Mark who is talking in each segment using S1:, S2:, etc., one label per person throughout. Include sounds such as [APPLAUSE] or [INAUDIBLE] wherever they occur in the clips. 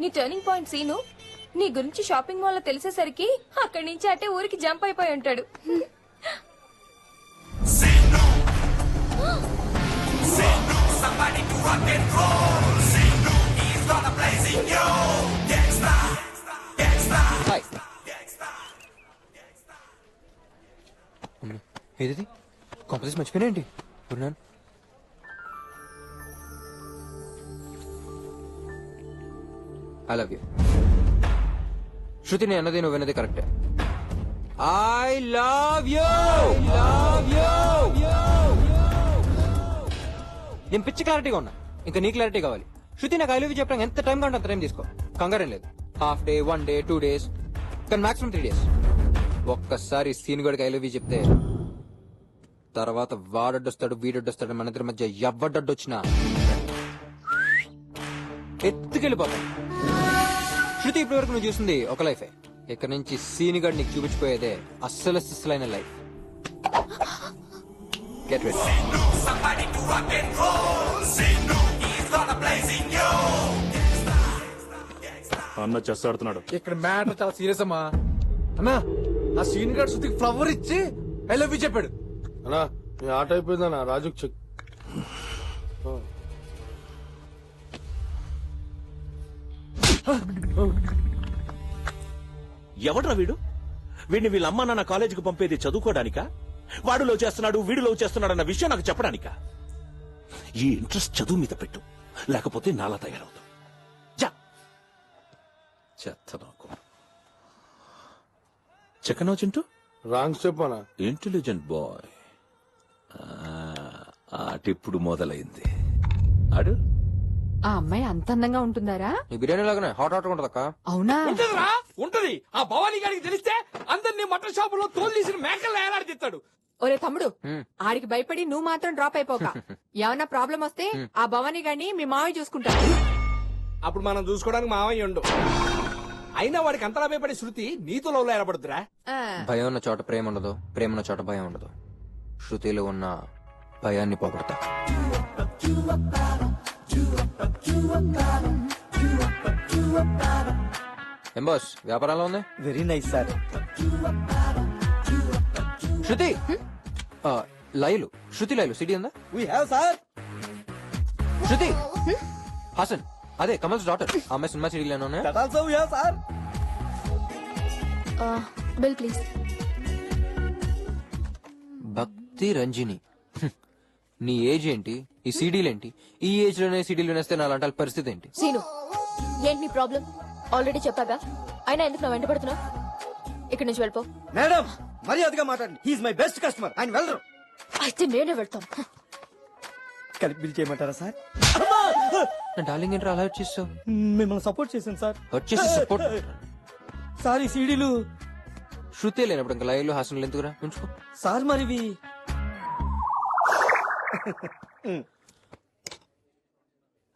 S1: నీ turning point scene. నీ గురించి షాపింగ్ మాల్లో తెలిసేసరికి అక్కడి నుంచి అటే ఊరికి జంప్ అయిపోయి ఉంటాడు. [GASPS]
S2: ఏది కాంపోజిస్ మర్చిపోయినా ఏంటి? ఉన్నాను. ఐ లవ్ యూ శృతి నేను అన్నది నువ్వు విన్నది కరెక్టే I love you love you నేను పిచ్చి క్లారిటీగా ఉన్నా. ఇంకా నీ క్లారిటీ కావాలి. శృతి నాకు ఐ లవ్ యూ చెప్పడానికి ఎంత టైం కావాలంటే అంత టైం తీసుకో. కంగారం లేదు. Half day one day two days కానీ మాక్సిమం త్రీ డేస్ ఒక్కసారి సీన్ గడికి ఐ లవ్ యూ చెప్తే తర్వాత వాడడ్డొస్తాడు వీడొడ్డొస్తాడు మన ఇద్దరి మధ్య ఎవ్వడొడ్డొచ్చినా ఎత్తుకెళ్ళిపోతాం శృతి ఇప్పటి వరకు నువ్వు చూసింది ఒక లైఫే. ఇక్కడ నుంచి సీన్ గడ్ నీకు చూపించిపోయేదే అస్సలు సిస్సులైన లైఫ్. గెట్ రెడీ
S3: అన్న చెస్ ఆడుతున్నాడు.
S4: ఇక్కడ మ్యాటర్ చాలా సీరియస్ అమ్మా. అన్నా ఆ సీన్ గార్డ్ శృతికి ఫ్లవర్ ఇచ్చి ఐ లవ్ యూ చెప్పాడు.
S5: అన్నా నీ ఆట అయిపోయిందన్నా రాజుకు చెక్.
S6: ఎవడ్రా వీడు? వీడిని వీళ్ళ అమ్మ నాన్న కాలేజీకి పంపేది చదువుకోవడానికా వాడు లవ్ చేస్తున్నాడు వీడు లవ్ చేస్తున్నాడు అన్న విషయం నాకు చెప్పడానికా? ఈ ఇంట్రెస్ట్ చదువు మీద పెట్టు. లేకపోతే నాలా తయారవుతావు. జా! చెత్త నాకు. చెక్కనో Chintu?
S5: Wrong step
S6: intelligent boy. ఆటిప్పుడు మొదలైంది. అడు
S7: ఆ అమ్మాయి అంత అందంగా ఉంటుందారా?
S2: నీ బిర్యానీ లాగానే హాట్ హాట్ ఉంటుంది అక్క
S7: అవునా?
S4: ఉంటదిరా ఉంటది. ఆ భవానీ గారికి తెలిస్తే అందరినీ మటన్ షాపులో తోలు తీసిన మేకలు ఏలాడిస్తాడు
S7: ఒరే తమ్ముడు. ఆడికి భయపడి నువ్వు మాత్రం డ్రాప్ అయిపోక. [LAUGHS] ఏమన్నా ప్రాబ్లం వస్తే ఆ భవానీ గాని మీ మావయ్య చూసుకుంటారు
S4: అప్పుడు మనం చూసుకోవడానికి మావయ్య ఉండు. అయినా వాడికి అంతలా భయపడే శృతి నీతో లోలో ఏర్పడుతురా
S2: భయం ఉన్న చోట ప్రేమ ఉండదు ప్రేమ ఉన్న చోట భయం ఉండదు. శృతిలో ఉన్న భయాన్ని పోగొడతా. ఏం బాస్ వ్యాపారంలో ఉంది
S8: వెరీ నైస్ సార్
S2: శృతి! ఆ, లైలు. శృతి లైలు సిటీ ఉందా?
S8: We have sir
S2: Shruti! Haasan అదే కమల్స్ డాటర్ అమ్మాయి సినిమా ఉన్నాయా?
S8: That also we have sir
S1: bill please
S2: Bhakti Ranjani. Hmm. నీ ఏజ్ ఏంటి? ఈ సీడీలేంటి ఈ ఏజ్లోనే సీడీలు వేస్తే నా అలాంటి పరిస్థితి ఏంటి?
S1: సీను ఏంటి నీ ప్రాబ్లం ఆల్రెడీ చెప్పాగా? అయినా ఎందుకు నా వెంట పడుతున్నావు? ఇక్కడి నుంచి వెళ్ళిపో.
S8: మేడం మర్యాదగా మాట్లాడండి. హీఈస్ మై బెస్ట్ కస్టమర్ ఆయన వెళ్ళరు.
S1: అయితే నేనే వెళ్తాను.
S8: కలిపి బిల్ చేయమంటారా సార్?
S2: నా డార్లింగ్ ఏంట్రా అలా వచ్చేస్తావు
S8: మిమ్మల్ని సపోర్ట్ చేశాను సార్.
S2: వచ్చేసి సపోర్ట్ [LAUGHS]
S8: సార్ ఈ సీడీలు
S2: శృతి లేనప్పుడు ఇంకా లైవ్లో హాసన్ ఎందుకురా? ఉంచుకో.
S8: సార్ మరివి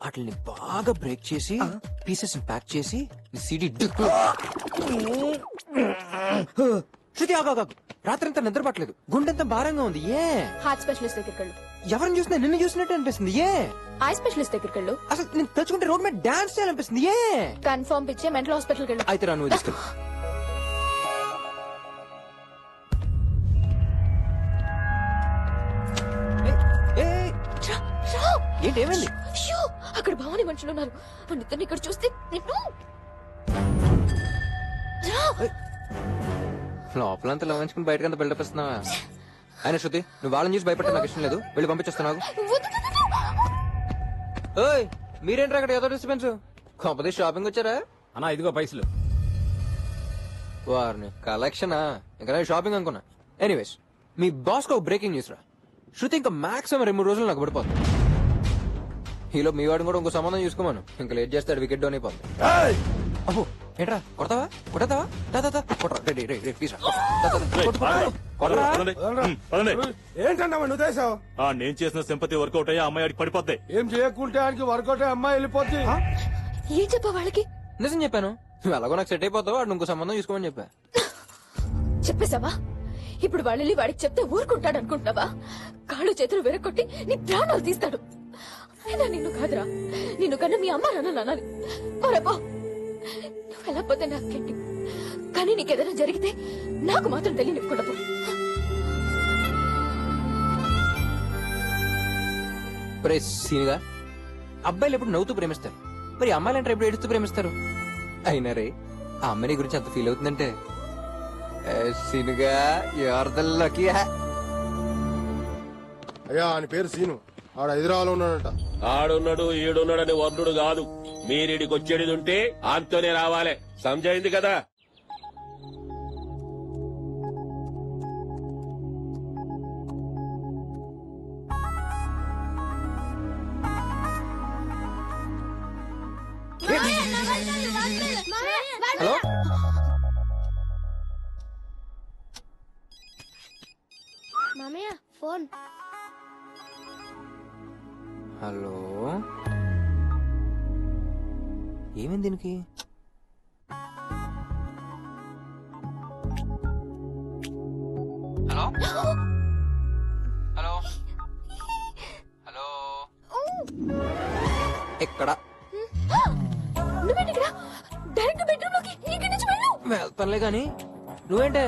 S2: వాటిని బాగా బ్రేక్ చేసి పీసెస్ ప్యాక్ చేసి సిడీ శృతి ఆగా రాత్రంతా నిద్ర పట్టలేదు. గుండెంత భారంగా ఉంది ఏ?
S1: హార్ట్ స్పెషలిస్ట్ దగ్గరికి వెళ్ళు
S2: ఎవరిని చూసినా నిన్ను చూసినట్టు అనిపిస్తుంది ఏ?
S1: ఐ స్పెషలిస్ట్ దగ్గరికి వెళ్ళు
S2: అసలు నేను తలుచుకుంటే రోడ్ మీద డాన్స్ చేయాలనిపిస్తుంది ఏ?
S1: కన్ఫర్మ్ పిచ్చే మెంటల్ హాస్పిటల్కి వెళ్ళు
S2: అయితే రా నువ్వు తీసుకెళ్ళు. [LAUGHS] ఏమైంది
S1: అయ్యో, అక్కడ భవాని మనుషులు ఉన్నారు. వాళ్ళిద్దరిని ఇక్కడ చూస్తే నిన్ను.
S2: లోపలంతా లవంచుకుని బయటకంతా బిల్డప్ ఇస్తున్నావా ఆయన శృతి నువ్వు వాళ్ళని చూసి భయపడ్డా నాకు ఇష్టం లేదు. వెళ్ళి పంపించేస్తున్నావు. ఓయ్ మీరేంట్రా అక్కడ ఏదో డిస్టర్బెన్స్ కొంపది షాపింగ్ వచ్చారా?
S4: అన్నా ఇదిగో పైసలు.
S2: వారిని కలెక్షనా ఇంకా షాపింగ్ అనుకున్నా. ఎనీవేస్ మీ బాస్ ఒక బ్రేకింగ్ న్యూస్ రా. శృతి ఇంకా మాక్సిమం రెండు మూడు రోజులు నాకు పడిపోతుంది. ఈలో మీ వాడిని కూడా ఇంకో సంబంధం చూసుకోమను. ఇంకా లేట్ చేస్తాడు వికెట్ డౌన్ అయిపోతుంది అబ్బో ఏంట్రా? కొడతావా? కొడతావా? దా, దా, దా. కొట్రా. రెడీ రెడీ రెడీ ప్లీజ్ రా. దా, దా, దా. కొట్టు, కొట్టు, కొట్టు. కొట్రా.
S3: పదండి. హ్మ్, పదండి.
S5: ఏంటన్నా నువ్వు చేసావు?
S3: ఆ నేను చేసిన సింపతి వర్కౌట్ అయ్యి ఆ అమ్మాయి ఆడికి పడిపోద్ది.
S5: ఏం చేయకుంటే ఆయనకి వర్కౌట్ అయ్యి అమ్మాయి వెళ్ళిపోద్ది.
S1: ఏం చెప్పా వాళ్ళకి?
S2: నిజం చెప్పాను. నువ్వు ఎలాగో నాకు సెట్ అయిపోతావు వాడు ఇంకో సంబంధం చూసుకోమని చెప్పా.
S1: చెప్పేశావా? ఇప్పుడు వాళ్ళని వాడికి చెప్తే ఊరుకుంటాడు అనుకుంటున్నావా కాళ్ళు చేతులు వెరకొట్టి నీ ప్రాణాలు తీస్తాడు. అయినా నిన్ను కాదురా. నిన్ను కన్నా మీ అమ్మ నాన్న అనాలి పోరా పో. నువ్వు ఎలా పోతే నాకేంటి కానీ నీకేదైనా జరిగితే నాకు మాత్రం తెలియనివ్వకూడదు
S2: ప్రే సీనుగా అబ్బాయిలు ఎప్పుడు నవ్వుతూ ప్రేమిస్తారు. మరి అమ్మాయిలు అంటే ఎప్పుడు ఏడుస్తూ ప్రేమిస్తారు? అయినా రే ఆ అమ్మాయి గురించి అంత ఫీల్ అవుతుందంటే. ఏ, సీనుగా లక్కీ
S5: అయ్యా ఆయన పేరు సీను. ఆడ హైదరాబాద్లో ఉన్నాడంట.
S6: ఆడున్నాడు ఈడున్నాడని వర్ణుడు కాదు. మీరిడికి వచ్చేది ఉంటే ఆంతోనే రావాలి. సమజైంది కదా?
S2: హలో?
S9: మామయ్య ఫోన్.
S2: హలో? ఏమైంది దీనికి? హలో? [GASPS] హలో? హలో? ఎక్కడ?
S1: నువ్వేంటి ఇక్కడ డైరెక్ట్ బెడ్రూమ్లోకి ఇక్కడి నుంచి వెళ్ళు?
S2: వెళ్తానులే గాని నువ్వేంటే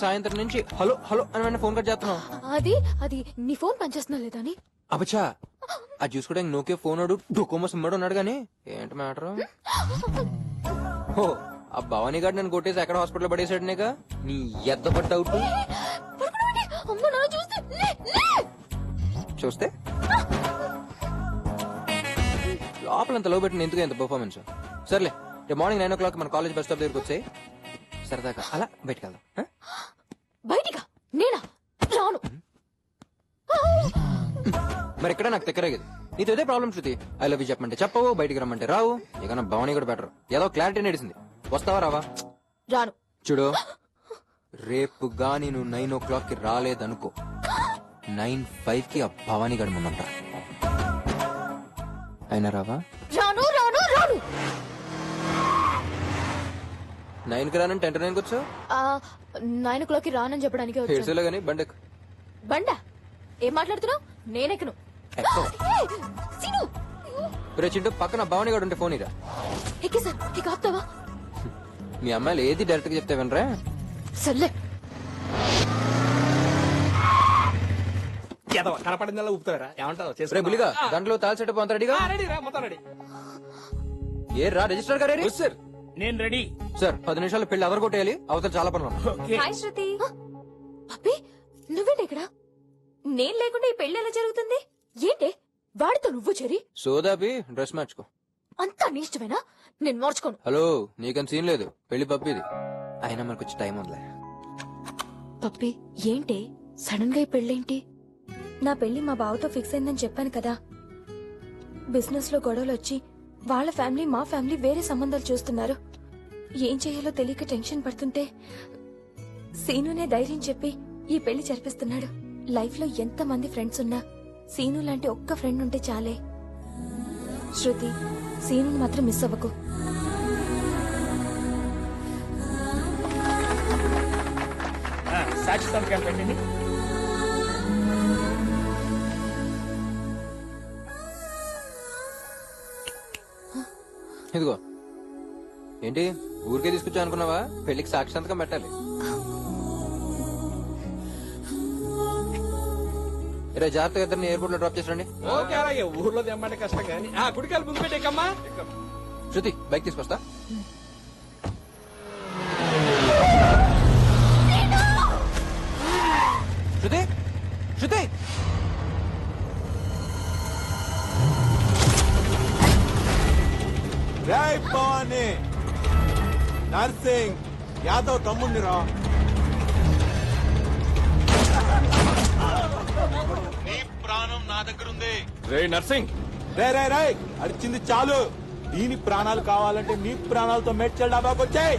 S2: సాయంత్రం నుంచి హలో హలో అని ఫోన్ కట్ చేస్తున్నావు?
S1: అది అది నీ ఫోన్ పనిచేస్తున్నా లేదా అని?
S2: అబచా అది చూసుకోవడానికి నోకే ఫోన్ వాడు. డొకోమో సిమ్మడు ఉన్నాడు గాని. ఏంటి మ్యాటర్? ఓ ఆ భవానీ గారు నన్ను కొట్టేసి ఎక్కడ హాస్పిటల్ పడేసాడు నీక? నీ ఎద్ద పట్టు అవుట్
S1: చూస్తే లే, లే.
S2: పెట్టిన ఎందుకు ఎంత పర్ఫార్మెన్స్ సర్లే రేపు మార్నింగ్ నైన్ ఓ క్లాక్ మన కాలేజ్ బస్ స్టాప్ దగ్గరికి వచ్చాయి. సరదాగా అలా బయటకు వెళ్దాం?
S1: బయటిగా నేనా? రాను.
S2: మరి ఇక్కడ నాకు తెక్కరేగదు నీతో ఇదే problem Shruti. I love you చెప్పమంటే చెప్పవు బయటికి రమ్మంటే రావు. ఇక నా భవానీ కూడా బెటర్ ఏదో క్లారిటీ నడిసింది. వస్తావా రావా?
S1: రాను.
S2: చూడు రేపు గాని నువ్వు నైన్ ఓ క్లాక్కి రాలేదనుకో. నైన్ ఫైవ్కి ఆ భవానీ గడి ముందంట అయినా రావా?
S1: రాను రాను రాను.
S2: నైన్కి రానంటే టెన్ నైన్ వచ్చావు?
S1: నైన్ ఓ క్లాక్కి రానని చెప్పడానికి వచ్చాను.
S2: గానీ బండి?
S1: ఏం మాట్లాడుతున్నావు? నేనెక్కను. సీను!
S2: రే చింటూ పక్కన భవానీ గడు ఉంటే ఫోన్ ఇరా.
S1: ఎక్కేసా ఇక ఆపుతావా?
S2: మీ అమ్మాయిలు ఏది డైరెక్ట్గా చెప్తే వినరా?
S1: సర్లే.
S4: ఎదవ కనపడిందల్లా ఊపుతారా ఏమంటావు?
S2: రే బులిగా దాంట్లో తాల్చెట్టు పోంత రెడీగా?
S4: రెడీ రా మొత్తం రెడీ.
S2: ఏ రా రిజిస్టర్ గారు
S3: సార్ నేను రెడీ.
S2: సార్ పది నిమిషాలు పెళ్ళి అదర్ కొట్టేయాలి అవతల చాలా పనులు.
S7: హాయ్ శృతి.
S1: అబ్బే నువ్వేంటి ఇక్కడ?
S7: నేను లేకుండా ఈ పెళ్ళి ఎలా జరుగుతుంది?
S1: ఏంటే? వాడితో నువ్వు చెరి?
S2: సోదాపి డ్రెస్ మార్చుకో.
S1: అంతా నీ ఇష్టమేనా? నేను మార్చుకోను.
S2: హలో నీకంత సీన్ లేదు. పెళ్ళి పప్పిది. అయినా మనకు వచ్చి టైం ఉందిలే.
S1: పప్పి ఏంటి? సడన్గా ఈ పెళ్ళేంటి?
S9: నా పెళ్ళి మా బావతో ఫిక్స్ అయిందని చెప్పాను కదా. బిజినెస్లో గొడవలు వచ్చి వాళ్ళ ఫ్యామిలీ మా ఫ్యామిలీ వేరే సంబంధాలు చూస్తున్నారు. ఏం చేయాలో తెలియక టెన్షన్ పడుతుంటే సీనునే ధైర్యం చెప్పి ఈ పెళ్ళి జరిపిస్తున్నాడు. లైఫ్లో ఎంత మంది ఫ్రెండ్స్ ఉన్నా సీను లాంటి ఒక్క ఫ్రెండ్ ఉంటే చాలే. శృతి సీనుని మాత్రం మిస్ అవ్వకు.
S3: సాక్షి సంతకాలు పెట్టండి
S2: ఇదిగో. ఏంటి? ఊరికే తీసుకొచ్చా అనుకున్నావా పెళ్ళికి సాక్షి సంతకం పెట్టాలి. రే జాగ్రత్తగా ఇద్దరిని ఎయిర్పోర్ట్లో డ్రాప్ చేసి
S4: ఓకే అలాగే. ఊర్లో తెమ్మంటే కష్టం కానీ. ఆ ముందు పెట్టేకమ్మా.
S2: శృతి బైక్ తీసుకొస్తా. శృతి శృతి.
S5: జై భవానీ. నర్సింగ్ యాదవ్ తమ్ముడిని రా నా దగ్గర ఉంది
S3: రే నర్సింగ్.
S5: రే రే రే అడిచింది చాలు. దీని ప్రాణాలు కావాలంటే నీ ప్రాణాలతో మెడ్చల్ డాబాకి వచ్చాయి.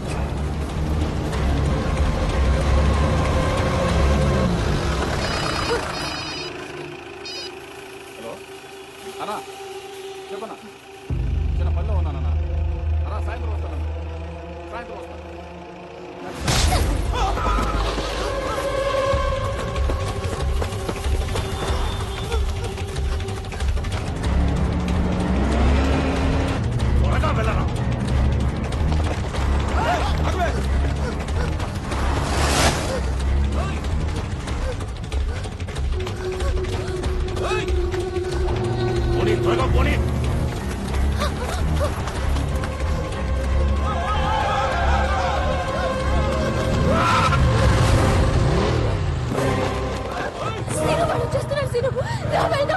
S3: రామాయణ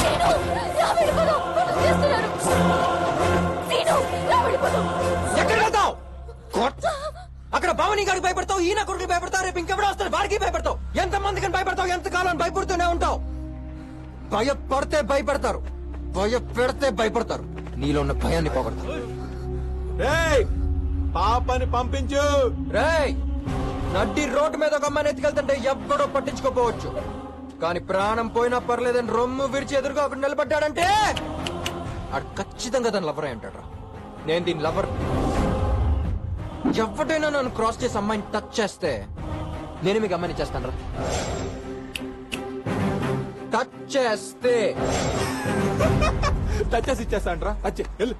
S3: సీను రామాయణ పదం చేస్తున్నారు సీను రామాయణ పదం. ఎక్కడ వెళ్తావు? అక్కడ భవని గారికి
S2: భయపడతావు ఈయన కొడుకు భయపడతావు రేపు ఇంకెవడో వస్తారు వాడికి భయపడతావు. ఎంత మందికి భయపడతావు ఎంత కాలం భయపడుతూనే ఉంటావు? భయపడితే భయపడతారు భయపెడితే భయపడతారు. నీలో ఉన్న భయాన్ని పోగొడతారు.
S5: పాపని పంపించు.
S2: రేయ్ నడ్డి రోడ్డు మీద ఒక అమ్మాయిని ఎత్తుకెళ్తుంటే ఎవ్వడో పట్టించుకోపోవచ్చు. కానీ ప్రాణం పోయినా పర్లేదని రొమ్ము విరిచి ఎదురుగా ఒకటి నిలబడ్డాడంటే ఆడు ఖచ్చితంగా తన లవర్ అయి ఉంటాడు నేను దీని లవర్ ఎవటైనా నన్ను క్రాస్ చేసి అమ్మాయిని టచ్ చేస్తే నేను మీకు అమ్మాయిని చేస్తాను రా టచ్ చేస్తే. [LAUGHS]
S5: టచ్ చేసి ఇచ్చేస్తాంట్రా వచ్చే వెళ్ళు.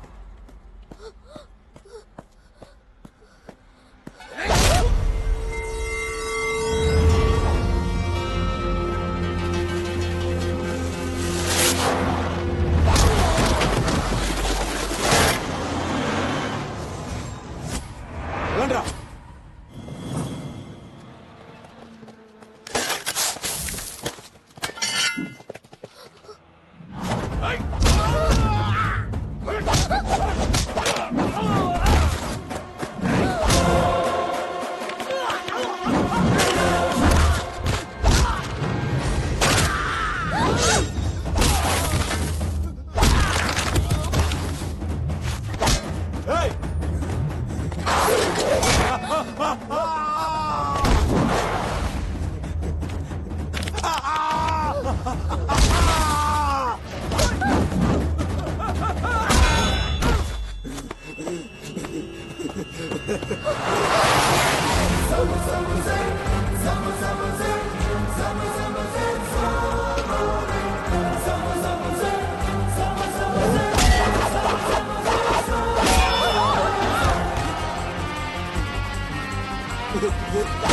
S5: Good.